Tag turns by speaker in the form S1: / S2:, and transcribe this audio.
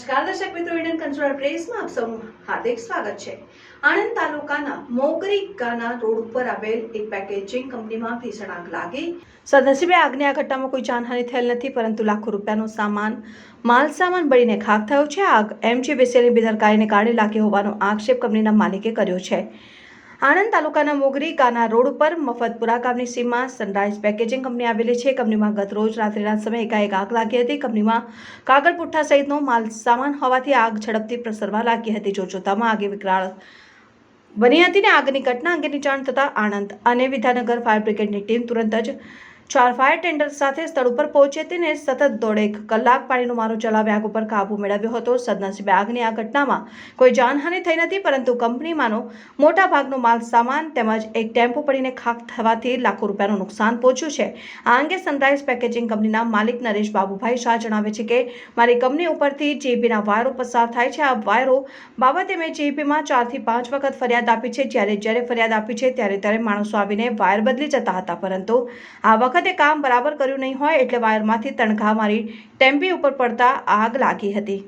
S1: નમસ્કાર, દર્શક મિત્રો ઇડન કન્સ્યુલર પ્રેસમાં આપ સૌનું હાર્દિક સ્વાગત છે. આણંદ તાલુકાના મોગરી ગાના રોડ ઉપર આવેલ એક પેકેજિંગ કંપનીમાં ભીષણ આગ લાગી. સદનસીબે આગની આ ઘટનામાં કોઈ જાનહાનિ થયેલ નથી, પરંતુ લાખો રૂપિયાનો સામાન માલ સામાન બળીને ખાક થયો છે. આગ એમજીવીસીએલની બેદરકારીને કારણે લાગી હોવાનો આક્ષેપ કંપનીના માલિકે કર્યો છે. આણંદ તાલુકાના મોગરી કાના રોડ ઉપર મફતપુરા ગામની સીમમાં સનરાઇઝ પેકેજિંગ કંપની આવેલી છે. કંપનીમાં ગત રોજ રાત્રિના સમયે એકાએક આગ લાગી હતી. કંપનીમાં કાગળ પુઠ્ઠા સહિતનો માલ સામાન હોવાથી આગ ઝડપથી પ્રસરવા લાગી હતી. જોતજોતામાં આગે વિકરાળ બની હતી ને આગની ઘટના અંગેની જાણ થતાં આણંદ અને વિદ્યાનગર ફાયર બ્રિગેડની ટીમ તુરંત જ ચાર ફાયર ટેન્ડર સાથે સ્થળ ઉપર પહોંચી હતી ને સતત દોઢેક કલાક પાણીનો મારો ચલાવી આગ ઉપર કાબુ મેળવ્યો હતો. સદનસીબે આગની આ ઘટનામાં કોઈ જાનહાનિ થઈ નથી, પરંતુ કંપનીમાંનો મોટા ભાગનો માલ સામાન તેમજ એક ટેમ્પો પડીને ખાક થવાથી લાખો રૂપિયાનું નુકસાન પહોંચ્યું છે. આ અંગે સનરાઈઝ પેકેજિંગ કંપનીના માલિક નરેશ બાબુભાઈ શાહ જણાવે છે કે, મારી કંપની ઉપરથી જેબીના વાયરો પસાર થાય છે. આ વાયરો બાબતે મેં જેપીમાં ચારથી પાંચ વખત ફરિયાદ આપી છે. જ્યારે જ્યારે ફરિયાદ આપી છે, ત્યારે ત્યારે માણસો આવીને વાયર બદલી જતા હતા. પરંતુ આ વખતે કામ બરાબર કર્યું નહીં હોય એટલે વાયરમાંથી તણખા મારી ટેમ્પી ઉપર પડતા આગ લાગી હતી.